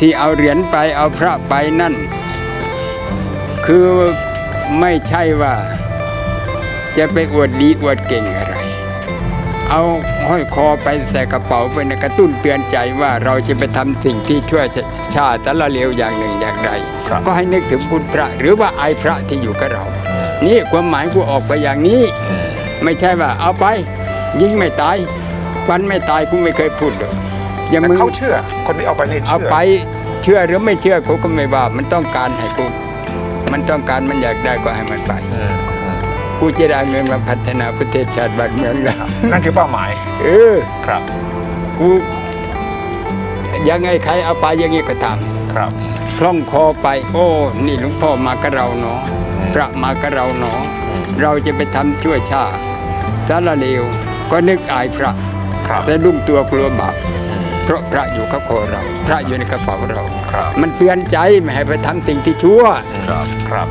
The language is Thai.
ที่เอาเหรียญไปเอาพระไปนั่น คือไม่ใช่ว่า จะไปอวดดีอวดเก่งอะไร เอาห้อยคอไปใส่กระเป๋าไปนะกระตุ้นเตือนใจว่าเราจะไปทำสิ่งที่ช่วยชาติสารเลวอย่างหนึ่งอย่างใดครับก็ให้นึกถึงคุณพระ หรือว่าไอายพระที่อยู่กับเรา นี่ความหมายกูออกไปอย่างนี้ ไม่ใช่ว่าเอาไป ยิงไม่ตายฟันไม่ตายกูไม่เคยพูดเลย อย่าแต่มึงเขาเชื่อ คนที่เอาไปนี่เอาเชื่อไปเชื่อหรือไม่เชื่อกูก็ไม่ว่ามันต้องการให้กูมันต้องการมันอยากได้ก็ให้มันไป อืมอืมกูจะได้เงินมาพัฒนาประเทศชาติบ้านเมืองแล้วนั่นคือเป้าหมายเออ ครับกูยังไงใครเอาไปอย่างงี้ก็ทครับำคล่องคอไป โอ้ นี่หลวงพ่อมากับเราเนาะอืมพระมากับเราเนาะอืมเราจะไปทำช่วยชาติสารเลวก็นึกอายพระครับแต่ดุ้งตัวกลัวบาป เพราะพระอยู่กับคอเรา พระอยู่ในกระเป๋าเราครับมันเตือนใจไม่ให้ไปทำสิ่งที่ชั่วครับครับ